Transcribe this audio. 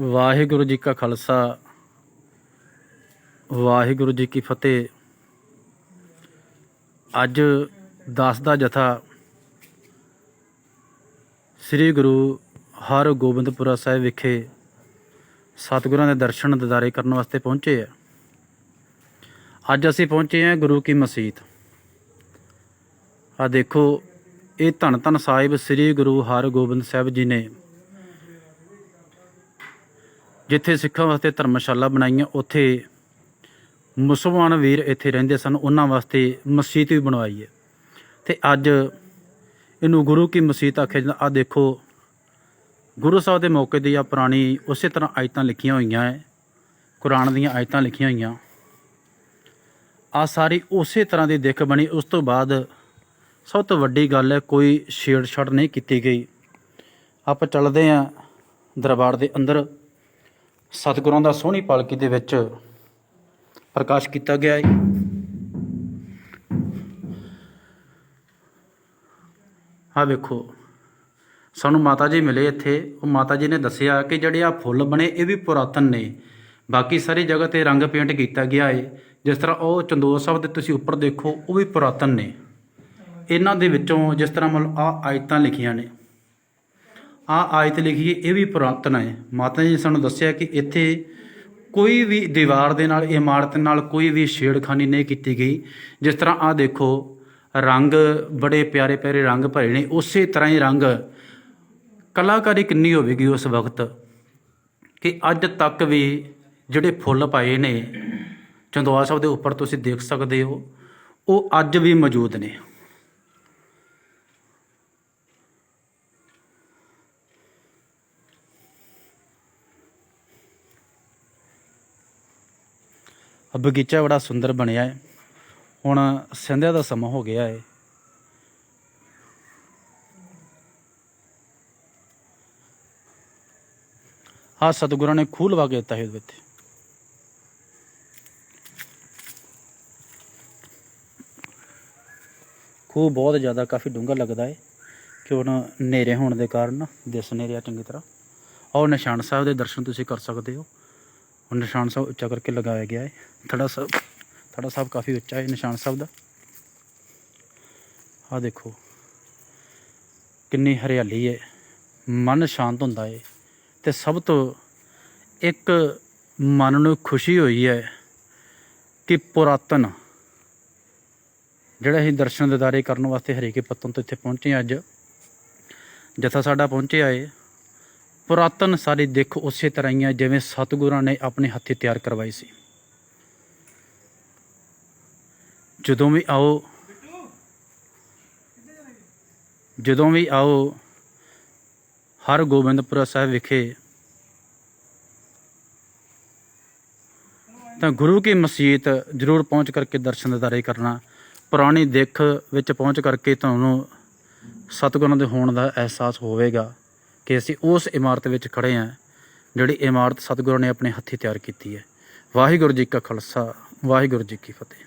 ਵਾਹਿਗੁਰੂ ਜੀ ਕਾ ਖਾਲਸਾ, ਵਾਹਿਗੁਰੂ ਜੀ ਕੀ ਫਤਿਹ। ਅੱਜ 10 ਦਾ ਜਥਾ ਸ੍ਰੀ ਗੁਰੂ ਹਰਗੋਬਿੰਦਪੁਰਾ ਸਾਹਿਬ ਵਿਖੇ ਸਤਿਗੁਰਾਂ ਦੇ ਦਰਸ਼ਨ ਦਿਦਾਰੇ ਕਰਨ ਵਾਸਤੇ ਪਹੁੰਚੇ ਆ। ਅੱਜ ਅਸੀਂ ਪਹੁੰਚੇ ਹਾਂ ਗੁਰੂ ਕੀ ਮਸੀਤ। ਆ ਦੇਖੋ, ਇਹ ਧੰਨ ਧੰਨ ਸਾਹਿਬ ਸ੍ਰੀ ਗੁਰੂ ਹਰਗੋਬਿੰਦ ਸਾਹਿਬ ਜੀ ਨੇ ਜਿੱਥੇ ਸਿੱਖਾਂ ਵਾਸਤੇ ਧਰਮਸ਼ਾਲਾ ਬਣਾਈਆਂ, ਉੱਥੇ ਮੁਸਲਮਾਨ ਵੀਰ ਇੱਥੇ ਰਹਿੰਦੇ ਸਨ, ਉਹਨਾਂ ਵਾਸਤੇ ਮਸਜਿਦ ਵੀ ਬਣਵਾਈ ਹੈ। ਤੇ ਅੱਜ ਇਹਨੂੰ ਗੁਰੂ ਕੀ ਮਸਜਿਦ ਆਖਿਆ ਜਾਂਦਾ ਆ ਦੇਖੋ, ਗੁਰੂ ਸਾਹਿਬ ਦੇ ਮੌਕੇ ਦੀ ਆ ਪੁਰਾਣੀ ਉਸੇ ਤਰ੍ਹਾਂ ਆਇਤਾਂ ਲਿਖੀਆਂ ਹੋਈਆਂ ਹੈ, ਕੁਰਾਨ ਦੀਆਂ ਆਇਤਾਂ ਲਿਖੀਆਂ ਹੋਈਆਂ। ਆ ਸਾਰੀ ਉਸੇ ਤਰ੍ਹਾਂ ਦੀ ਦਿੱਖ ਬਣੀ, ਉਸ ਤੋਂ ਬਾਅਦ ਸਭ ਤੋਂ ਵੱਡੀ ਗੱਲ ਹੈ, ਕੋਈ ਛੇੜਛਾੜ ਨਹੀਂ ਕੀਤੀ ਗਈ। ਆਪਾਂ ਚੱਲਦੇ ਆਂ ਦਰਬਾਰ ਦੇ ਅੰਦਰ। ਸਤਿਗੁਰਾਂ ਦਾ ਸੋਹਣੀ ਪਾਲਕੀ ਦੇ ਵਿੱਚ ਪ੍ਰਕਾਸ਼ ਕੀਤਾ ਗਿਆ ਹੈ। ਆ ਵੇਖੋ, ਸਾਨੂੰ ਮਾਤਾ ਜੀ ਮਿਲੇ ਇੱਥੇ। ਉਹ ਮਾਤਾ ਜੀ ਨੇ ਦੱਸਿਆ ਕਿ ਜਿਹੜੇ ਆ ਫੁੱਲ ਬਣੇ, ਇਹ ਵੀ ਪੁਰਾਤਨ ਨੇ। ਬਾਕੀ ਸਾਰੀ ਜਗ੍ਹਾ ਤੇ ਰੰਗ ਪੇਂਟ ਕੀਤਾ ਗਿਆ ਹੈ ਜਿਸ ਤਰ੍ਹਾਂ ਉਹ ਚੰਦੋਰ ਸਾਹਿਬ ਦੇ ਤੁਸੀਂ ਉੱਪਰ ਦੇਖੋ, ਉਹ ਵੀ ਪੁਰਾਤਨ ਨੇ। ਇਹਨਾਂ ਦੇ ਵਿੱਚੋਂ ਜਿਸ ਤਰ੍ਹਾਂ ਮਤਲਬ ਆ ਆਇਤਾਂ ਲਿਖੀਆਂ ਨੇ। ਆ ਆਇਤ ਲਿਖੀ ਹੈ, ਇਹ ਵੀ ਪੁਰਾਤਨ ਹੈ। ਮਾਤਾ ਜੀ ਨੇ ਸਾਨੂੰ ਦੱਸਿਆ ਕਿ ਇੱਥੇ ਕੋਈ ਵੀ ਦੀਵਾਰ ਦੇ ਨਾਲ, ਇਮਾਰਤ ਨਾਲ ਕੋਈ ਵੀ ਛੇੜਖਾਨੀ ਨਹੀਂ ਕੀਤੀ ਗਈ। ਜਿਸ ਤਰ੍ਹਾਂ ਆ ਦੇਖੋ, ਰੰਗ ਬੜੇ ਪਿਆਰੇ ਪਿਆਰੇ ਰੰਗ ਭਰੇ ਨੇ। ਉਸੇ ਤਰ੍ਹਾਂ ਹੀ ਰੰਗ ਕਲਾਕਾਰੀ ਕਿੰਨੀ ਹੋਵੇਗੀ ਉਸ ਵਕਤ ਕਿ ਅੱਜ ਤੱਕ ਵੀ ਜਿਹੜੇ ਫੁੱਲ ਪਾਏ ਨੇ, ਚੰਦੋਆ ਸਾਹਿਬ ਦੇ ਉੱਪਰ ਤੁਸੀਂ ਦੇਖ ਸਕਦੇ ਹੋ, ਉਹ ਅੱਜ ਵੀ ਮੌਜੂਦ ਨੇ। ਬਗੀਚਾ ਬੜਾ ਸੁੰਦਰ ਬਣਿਆ ਹੈ ਹੁਣ ਸੰਧਿਆ ਦਾ ਸਮਾਂ ਹੋ ਗਿਆ ਹੈ ਆ ਸਤਿਗੁਰਾਂ ਨੇ ਖੂਹ ਲਵਾ ਕੇ ਦਿੱਤਾ ਹੈ ਇਹਦੇ ਵਿੱਚ। ਖੂਹ ਬਹੁਤ ਜ਼ਿਆਦਾ ਕਾਫੀ ਡੂੰਘਾ ਲੱਗਦਾ ਹੈ ਕਿ ਹੁਣ ਹਨੇਰੇ ਹੋਣ ਦੇ ਕਾਰਨ ਦਿਸ ਨਹੀਂ ਰਿਹਾ ਚੰਗੀ ਤਰ੍ਹਾਂ। ਔਰ ਨਿਸ਼ਾਨ ਸਾਹਿਬ ਦੇ ਦਰਸ਼ਨ ਤੁਸੀਂ ਕਰ ਸਕਦੇ ਹੋ। ਹੁਣ ਨਿਸ਼ਾਨ ਸਾਹਿਬ ਉੱਚਾ ਕਰਕੇ ਲਗਾਇਆ ਗਿਆ ਹੈ। ਥੜਾ ਸਾਹਿਬ ਥੜਾ ਸਾਹਿਬ ਕਾਫੀ ਉੱਚਾ ਹੈ ਨਿਸ਼ਾਨ ਸਾਹਿਬ ਦਾ। ਆ ਦੇਖੋ। ਕਿੰਨੀ ਹਰਿਆਲੀ ਹੈ। ਮਨ ਸ਼ਾਂਤ ਹੁੰਦਾ ਹੈ ਤੇ ਸਭ ਤੋਂ ਇੱਕ ਮਨ ਨੂੰ ਖੁਸ਼ੀ ਹੋਈ ਹੈ ਕਿ ਪੁਰਾਤਨ, ਜਿਹੜਾ ਅਸੀਂ ਦਰਸ਼ਨ ਦਿਦਾਰੇ ਕਰਨ ਵਾਸਤੇ ਹਰੀਕੇ ਪੱਤਨ ਤੋਂ ਇੱਥੇ ਪਹੁੰਚੇ ਅੱਜ, ਜਥਾ ਸਾਡਾ ਪਹੁੰਚਿਆ ਏ ਪੁਰਾਤਨ ਸਾਰੀ ਦਿੱਖ ਉਸੇ ਤਰ੍ਹਾਂ ਹੀ ਹੈ ਜਿਵੇਂ ਸਤਿਗੁਰਾਂ ਨੇ ਆਪਣੇ ਹੱਥੀਂ ਤਿਆਰ ਕਰਵਾਈ ਸੀ। ਜਦੋਂ ਵੀ ਆਓ, ਜਦੋਂ ਵੀ ਆਓ, ਹਰ ਗੋਬਿੰਦਪੁਰਾ ਸਾਹਿਬ ਵਿਖੇ, ਤਾਂ ਗੁਰੂ ਕੀ ਮਸਜਿਦ ਜ਼ਰੂਰ ਪਹੁੰਚ ਕਰਕੇ ਦਰਸ਼ਨ ਦਿਦਾਰੇ ਕਰਨਾ। ਪੁਰਾਣੀ ਦਿੱਖ ਵਿੱਚ ਪਹੁੰਚ ਕਰਕੇ ਤੁਹਾਨੂੰ ਸਤਿਗੁਰਾਂ ਦੇ ਹੋਣ ਦਾ ਅਹਿਸਾਸ ਹੋਵੇਗਾ। ਕਿ ਅਸੀਂ ਉਸ ਇਮਾਰਤ ਵਿੱਚ ਖੜੇ ਹਾਂ, ਜਿਹੜੀ ਇਮਾਰਤ ਸਤਿਗੁਰਾਂ ਨੇ ਆਪਣੇ ਹੱਥੀਂ ਤਿਆਰ ਕੀਤੀ ਹੈ। ਵਾਹਿਗੁਰੂ ਜੀ ਕਾ ਖਾਲਸਾ, ਵਾਹਿਗੁਰੂ ਜੀ ਕੀ ਫਤਿਹ।